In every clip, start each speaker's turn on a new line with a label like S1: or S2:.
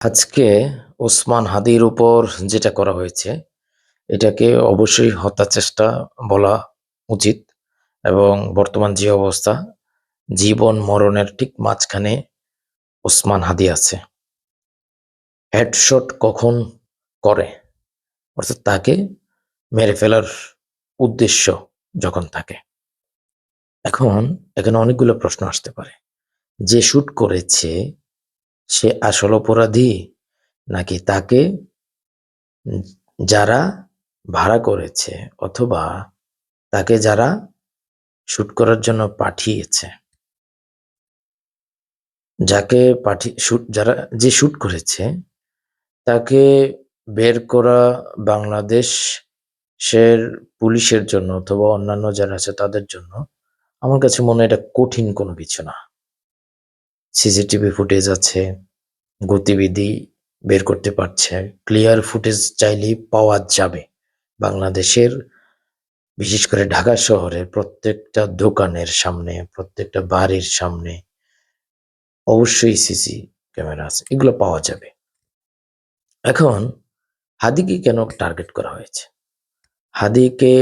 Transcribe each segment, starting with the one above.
S1: আজকে ওসমান হাদির উপর যেটা করা হয়েছে, এটাকে অবশ্যই হত্যা চেষ্টা বলা উচিত এবং বর্তমান যে অবস্থা, জীবন মরণের ঠিক মাঝখানে ওসমান হাদি আছে। হেডশট কখন করে? অর্থাৎ তাকে মেরে ফেলার উদ্দেশ্য যখন থাকে। এখন এখানে অনেকগুলো প্রশ্ন আসতে পারে। যে শুট করেছে সে আসল অপরাধী? নাকি তাকে যারা ভাড়া করেছে অথবা তাকে যারা শুট করার জন্য পাঠিয়েছে? যাকে পাঠি, শুট, যারা যে শুট করেছে, তাকে বের করা বাংলাদেশের পুলিশের জন্য অথবা অন্যান্য যারা আছে তাদের জন্য আমার কাছে মনে এটা কঠিন কোনো কিছু না। সিসিটিভি ফুটেজ আছে, গতিবিধি বের করতে পারছে। ক্লিয়ার ফুটেজ চাইলেই পাওয়া যাবে। বাংলাদেশের, বিশেষ করে ঢাকা শহরের প্রত্যেকটা দোকানের সামনে, প্রত্যেকটা বাড়ির সামনে অবশ্যই সিসি ক্যামেরা আছে, এগুলো পাওয়া যাবে। এখন, হাদিকে কেন টার্গেট করা হয়েছে? হাদিকে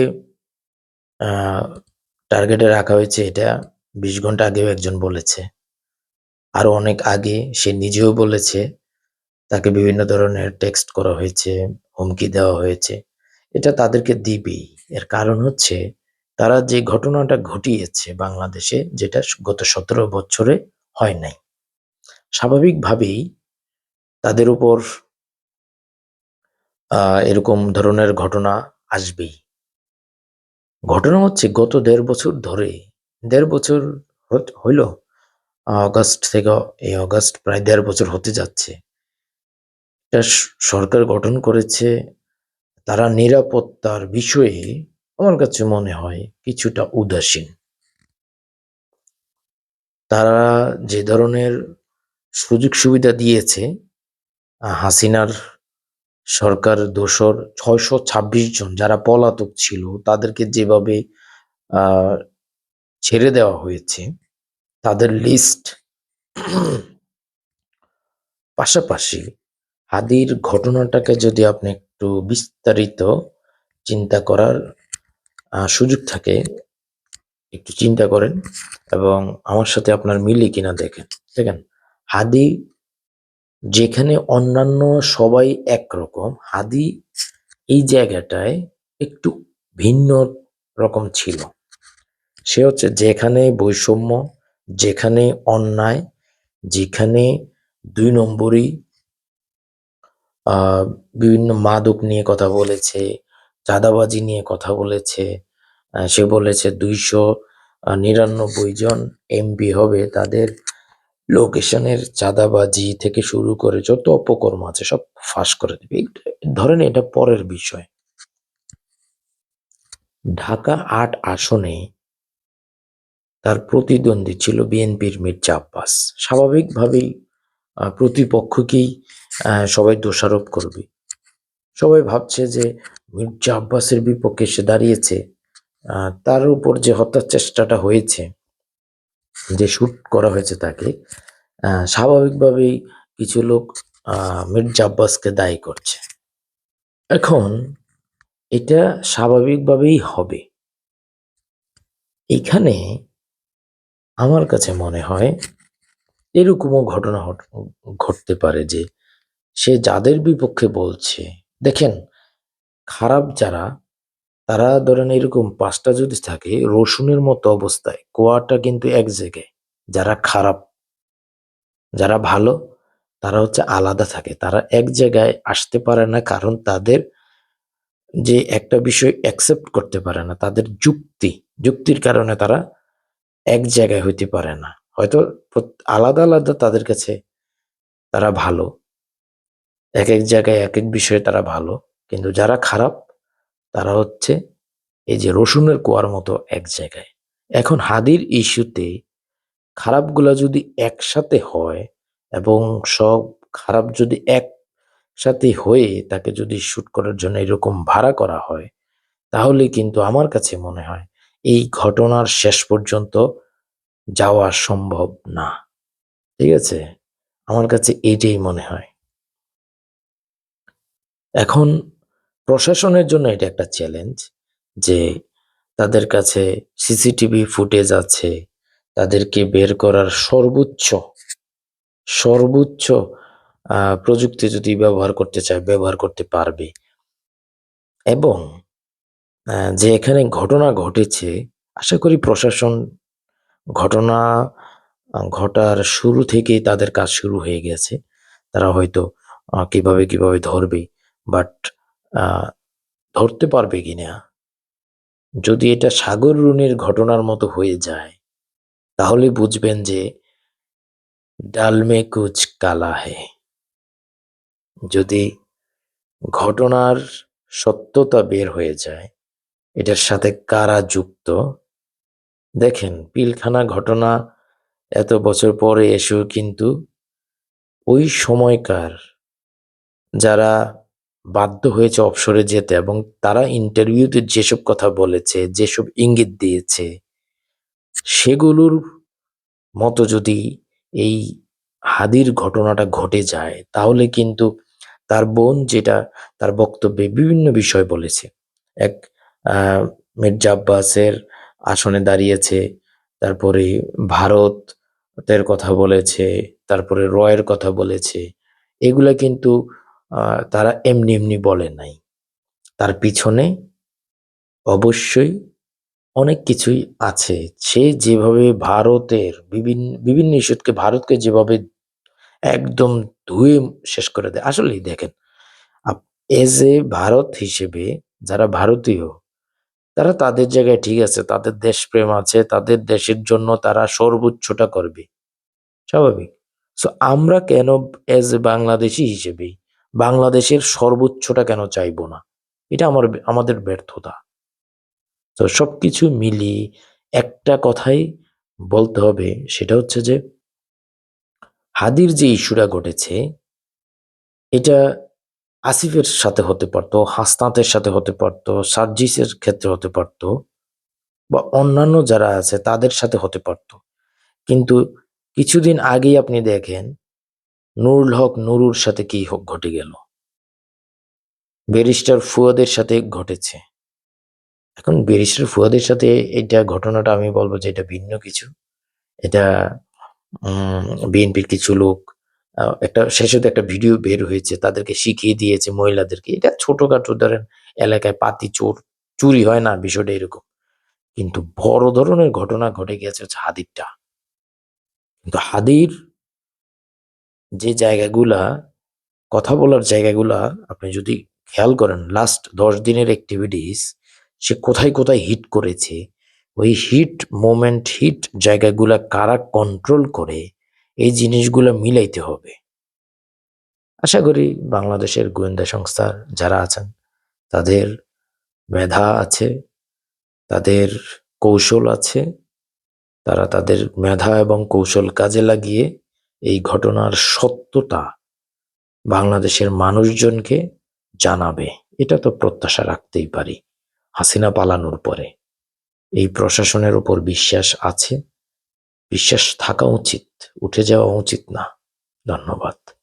S1: টার্গেটে রাখা হয়েছে এটা, বিশ ঘণ্টা আগেও একজন বলেছে। আরও অনেক আগে সে নিজেও বলেছে, তাকে বিভিন্ন ধরনের টেক্সট করা হয়েছে, হুমকি দেওয়া হয়েছে। এটা তাদেরকে দিবেই। এর কারণ হচ্ছে, তারা যে ঘটনাটা ঘটিয়েছে বাংলাদেশে, যেটা গত সতেরো বছরে হয় নাই। স্বাভাবিকভাবেই তাদের উপর এরকম ধরনের ঘটনা আসবেই। ঘটনা হচ্ছে গত দেড় বছর ধরে, দেড় বছর হইল আগস্ট থেকে এই আগস্ট প্রায় দেড় বছর হতে যাচ্ছে। সরকার গঠন করেছে, তারা নিরাপত্তার বিষয়ে আমার কাছে মনে হয় কিছুটা উদাসীন। তারা যে ধরনের সুযোগ সুবিধা দিয়েছে হাসিনার সরকার দোসর ছয়শো ছাব্বিশ জন যারা পলাতক ছিল, তাদেরকে যেভাবে ছেড়ে দেওয়া হয়েছে তাদের লিস্ট পাশাপাশি হাদির ঘটনাটাকে যদি আপনি একটু বিস্তারিত চিন্তা করার সুযোগ থাকে, একটু চিন্তা করেন এবং আমার সাথে আপনার মিলে কিনা দেখেন। দেখেন, হাদি যেখানে অন্যান্য সবাই একরকম, হাদি এই জায়গাটায় একটু ভিন্ন রকম ছিল। সে হচ্ছে যেখানে বৈষম্য যেখানে অন্যায়, যেখানে দুই নম্বরই বিভিন্ন মাদক নিয়ে কথা বলেছে, চাঁদাবাজি নিয়ে কথা বলেছে সে বলেছে দুইশো নিরানব্বই জন এমপি হবে, তাদের লোকেশনের চাঁদাবাজি থেকে শুরু করে যত অপকর্ম আছে সব ফাঁস করে দেবে। ধরেন এটা পরের বিষয়। ঢাকা আট আসনে তার প্রতিদ্বন্দ্বী ছিল বিএনপির মির্জা আব্বাস। স্বাভাবিকভাবেই প্রতিপক্ষকেই সবাই দোষারোপ করবে। সবাই ভাবছে যে মির্জা আব্বাসের বিপক্ষে সে দাঁড়িয়েছে তার উপর যে হত্যার চেষ্টাটা হয়েছে, যে শুট করা হয়েছে তাকে স্বাভাবিকভাবেই কিছু লোক মির্জা আব্বাসকে দায়ী করছে। এখন এটা স্বাভাবিকভাবেই হবে। এখানে আমার কাছে মনে হয় এরকমও ঘটনা ঘট- ঘটতে পারে যে সে যাদের বিপক্ষে বলছে, দেখেন খারাপ যারা, তারা ধরেন এরকম পাঁচটা যদি থাকে, রসুনের মতো অবস্থায়, কোয়াটা কিন্তু এক জায়গায়, যারা খারাপ, যারা ভালো, তারা হচ্ছে আলাদা থাকে, তারা এক জায়গায় আসতে পারে না কারণ তাদের যে একটা বিষয় অ্যাকসেপ্ট করতে পারে না, তাদের যুক্তি, যুক্তির কারণে তারা এক জায়গায় হইতে পারে না। হয়তো আলাদা আলাদা তাদের কাছে তারা ভালো। এক এক জায়গায় এক এক বিষয়ে তারা ভালো। কিন্তু যারা খারাপ, তারা হচ্ছে এই যে রসুনের কুয়ার মতো এক জায়গায়। এখন হাদির ইস্যুতে খারাপগুলা যদি একসাথে হয় এবং সব খারাপ যদি একসাথে হয়ে তাকে যদি শ্যুট করার জন্য এরকম ভাড়া করা হয়, তাহলে কিন্তু আমার কাছে মনে হয় এই ঘটনার শেষ পর্যন্ত যাওয়া সম্ভব না। ঠিক আছে? আমার কাছে এটাই মনে হয়। এখন প্রশাসনের জন্য এটা একটা চ্যালেঞ্জ যে তাদের কাছে সিসিটিভি ফুটেজ আছে, তাদেরকে বের করার সর্বোচ্চ সর্বোচ্চ প্রযুক্তি যদি ব্যবহার করতে চায়, ব্যবহার করতে পারবে। এবং যে এখানে ঘটনা ঘটেছে, আশা করি প্রশাসন ঘটনা ঘটার শুরু থেকেই তাদের কাজ শুরু হয়ে গেছে। তারা হয়তো কীভাবে কীভাবে ধরবে বাট ধরতে পারবে কিনা? যদি এটা সাগর রুনির ঘটনার মতো হয়ে যায়, তাহলে বুঝবেন যে ডাল মে কুচ কালা হে। যদি ঘটনার সত্যতা বের হয়ে যায় এটার সাথে কারা যুক্ত? দেখেন, পিলখানা ঘটনা এত বছর পরে এসেও কিন্তু ওই সময়কার যারা বাধ্য হয়েছে অবসরে যেতে এবং তারা ইন্টারভিউতে যেসব কথা বলেছে, যেসব ইঙ্গিত দিয়েছে, সেগুলোর মতো যদি এই হাদির ঘটনাটা ঘটে যায়, তাহলে কিন্তু তার বোন যেটা, তার বক্তব্যে বিভিন্ন বিষয় বলেছে। এক মির্জা আব্বাসের আসনে দাঁড়িয়েছে, তারপরে ভারতের কথা বলেছে, তারপরে রয়ের কথা বলেছে। এগুলো কিন্তু তারা এমনি এমনি বলে নাই। তার পিছনে অবশ্যই অনেক কিছুই আছে। সে যেভাবে ভারতের বিভিন্ন বিভিন্ন ইস্যুকে ভারতকে যেভাবে একদম ধুয়ে শেষ করে দেয়। আসলেই দেখেন এজ এ ভারত হিসেবে যারা ভারতীয় তারা তাদের জায়গায় ঠিক আছে, তাদের দেশপ্রেম আছে, তাদের দেশের জন্য তারা সর্বোচ্চটা করবে। স্বাভাবিক। সো আমরা কেন এজ এ বাংলাদেশি হিসেবে বাংলাদেশের সর্বোচ্চটা কেন চাইব না? এটা আমার, আমাদের ব্যর্থতা। তো সবকিছু মিলিয়ে একটা কথাই বলতে হবে, সেটা হচ্ছে যে হাদির যে ইস্যুটা ঘটেছে, এটা আসিফের সাথে হতে পারতো, হাসনাতের সাথে হতে পারতো, সার্জিসের ক্ষেত্রে হতে পারতো, বা অন্যান্য যারা আছে তাদের সাথে হতে পারতো। কিন্তু কিছুদিন আগেই আপনি দেখেন, নুরুল হক নুরুর সাথে কি হোক ঘটে গেল? ব্যারিস্টার ফুয়াদের সাথে ঘটেছে। এখন ব্যারিস্টার ফুয়াদের সাথে এটা ঘটনাটা আমি বলব যে এটা ভিন্ন কিছু। এটা বিএনপির কিছু লোক একটা শেষে একটা ভিডিও বের হয়েছে, তাদেরকে শিখিয়ে দিয়েছে মহিলাদেরকে। এটা ছোটখাটো ধরেন এলাকায় পাতি চোর, চুরি হয় না বিষয়টা এরকম। কিন্তু বড় ধরনের ঘটনা ঘটে গেছে হচ্ছে হাদিরটা। কিন্তু হাদির যে জায়গাগুলা, কথা বলার জায়গাগুলা আপনি যদি খেয়াল করেন লাস্ট দশ দিনের অ্যাক্টিভিটিস সে কোথায় কোথায় হিট করেছে, ওই হিট মোমেন্ট হিট জায়গাগুলা কারা কন্ট্রোল করে এই জিনিসগুলো মিলাইতে হবে। আশা করি বাংলাদেশের গোয়েন্দা সংস্থার যারা আছেন, তাদের মেধা আছে, তাদের কৌশল আছে, তারা তাদের মেধা এবং কৌশল কাজে লাগিয়ে এই ঘটনার সত্যতা বাংলাদেশের মানুষজনকে জানাবে। এটা তো প্রত্যাশা রাখতেই পারি। হাসিনা পালানোর পরে। এই প্রশাসনের উপর বিশ্বাস আছে। বিশ্বাস থাকা উচিত উঠে যাওয়া উচিত না। ধন্যবাদ।